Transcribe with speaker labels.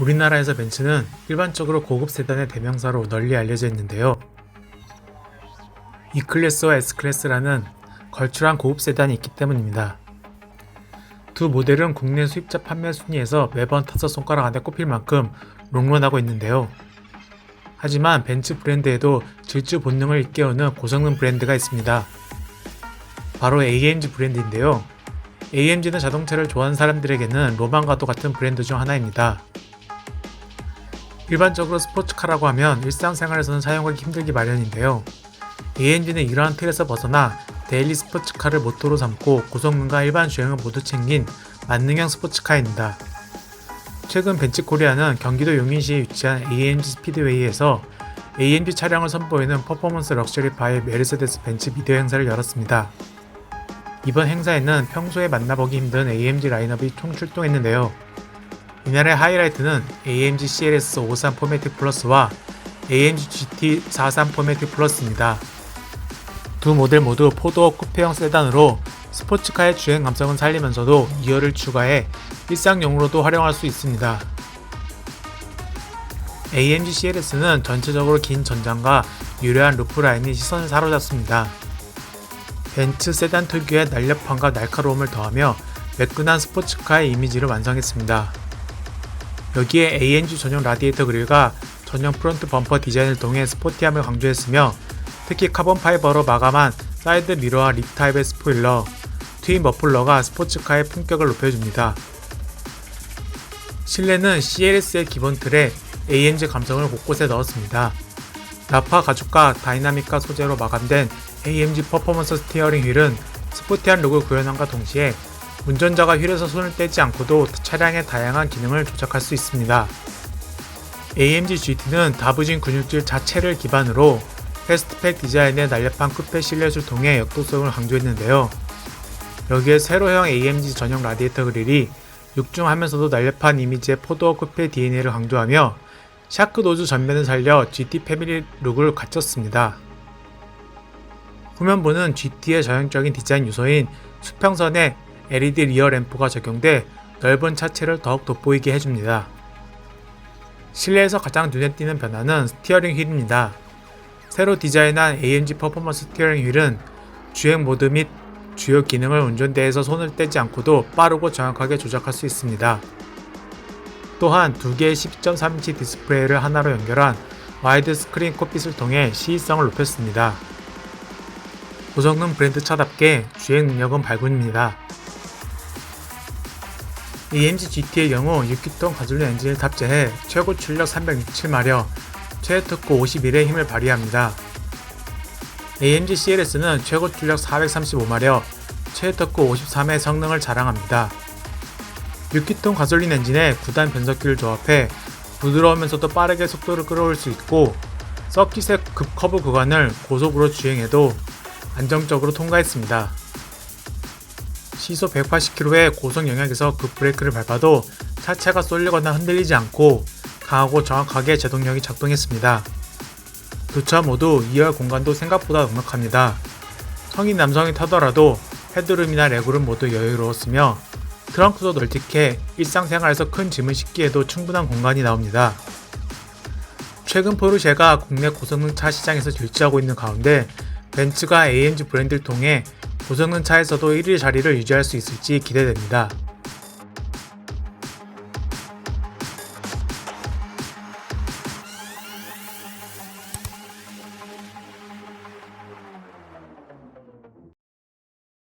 Speaker 1: 우리나라에서 벤츠는 일반적으로 고급 세단의 대명사로 널리 알려져 있는데요. E클래스와 S클래스라는 걸출한 고급 세단이 있기 때문입니다. 두 모델은 국내 수입자 판매 순위에서 매번 다섯 손가락 안에 꼽힐 만큼 롱런하고 있는데요. 하지만 벤츠 브랜드에도 질주 본능을 일깨우는 고성능 브랜드가 있습니다. 바로 AMG 브랜드인데요. AMG는 자동차를 좋아하는 사람들에게는 로망과도 같은 브랜드 중 하나입니다. 일반적으로 스포츠카라고 하면 일상생활에서는 사용하기 힘들기 마련인데요. AMG는 이러한 틀에서 벗어나 데일리 스포츠카를 모토로 삼고 고성능과 일반 주행을 모두 챙긴 만능형 스포츠카입니다. 최근 벤츠 코리아는 경기도 용인시에 위치한 AMG 스피드웨이에서 AMG 차량을 선보이는 퍼포먼스 럭셔리 바이 메르세데스 벤츠 미디어 행사를 열었습니다. 이번 행사에는 평소에 만나보기 힘든 AMG 라인업이 총 출동했는데요. 이날의 하이라이트는 AMG CLS 53 포매틱 플러스와 AMG GT 43 포매틱 플러스입니다. 두 모델 모두 포도어 쿠페형 세단으로 스포츠카의 주행 감성은 살리면서도 2열을 추가해 일상용으로도 활용할 수 있습니다. AMG CLS는 전체적으로 긴 전장과 유려한 루프 라인이 시선을 사로잡습니다. 벤츠 세단 특유의 날렵함과 날카로움을 더하며 매끈한 스포츠카의 이미지를 완성했습니다. 여기에 AMG 전용 라디에이터 그릴과 전용 프론트 범퍼 디자인을 통해 스포티함을 강조했으며 특히 카본 파이버로 마감한 사이드 미러와 립 타입의 스포일러, 트윈 머플러가 스포츠카의 품격을 높여줍니다. 실내는 CLS의 기본 틀에 AMG 감성을 곳곳에 넣었습니다. 나파 가죽과 다이나믹과 소재로 마감된 AMG 퍼포먼스 스티어링 휠은 스포티한 룩을 구현함과 동시에 운전자가 휠에서 손을 떼지 않고도 차량의 다양한 기능을 조작할 수 있습니다. AMG GT는 다부진 근육질 자체를 기반으로 패스트팩 디자인의 날렵한 쿠페 실루엣을 통해 역도성을 강조했는데요. 여기에 세로형 AMG 전용 라디에이터 그릴이 육중하면서도 날렵한 이미지의 포도어 쿠페 DNA를 강조하며 샤크 노즈 전면을 살려 GT 패밀리 룩을 갖췄습니다. 후면부는 GT의 전형적인 디자인 요소인 수평선에 LED 리어 램프가 적용돼 넓은 차체를 더욱 돋보이게 해줍니다. 실내에서 가장 눈에 띄는 변화는 스티어링 휠입니다. 새로 디자인한 AMG 퍼포먼스 스티어링 휠은 주행 모드 및 주요 기능을 운전대에서 손을 떼지 않고도 빠르고 정확하게 조작할 수 있습니다. 또한 두 개의 10.3인치 디스플레이를 하나로 연결한 와이드 스크린 콕핏을 통해 시의성을 높였습니다. 고성능 브랜드 차답게 주행 능력은 발군입니다. AMG GT의 경우 6기통 가솔린 엔진을 탑재해 최고 출력 367마력, 최대 특고 51의 힘을 발휘합니다. AMG CLS는 최고 출력 435마력, 최대 특고 53의 성능을 자랑합니다. 6기통 가솔린 엔진에 9단 변속기를 조합해 부드러우면서도 빠르게 속도를 끌어올 수 있고 서킷의 급커브 구간을 고속으로 주행해도 안정적으로 통과했습니다. 시속 180km의 고속 영역에서 급브레이크를 밟아도 차체가 쏠리거나 흔들리지 않고 강하고 정확하게 제동력이 작동했습니다. 두 차 모두 2열 공간도 생각보다 넉넉합니다. 성인 남성이 타더라도 헤드룸이나 레그룸 모두 여유로웠으며 트렁크도 널찍해 일상생활에서 큰 짐을 싣기에도 충분한 공간이 나옵니다. 최근 포르쉐가 국내 고성능 차 시장에서 질주하고 있는 가운데 벤츠가 AMG 브랜드를 통해 고성능 차에서도 1위 자리를 유지할 수 있을지 기대됩니다.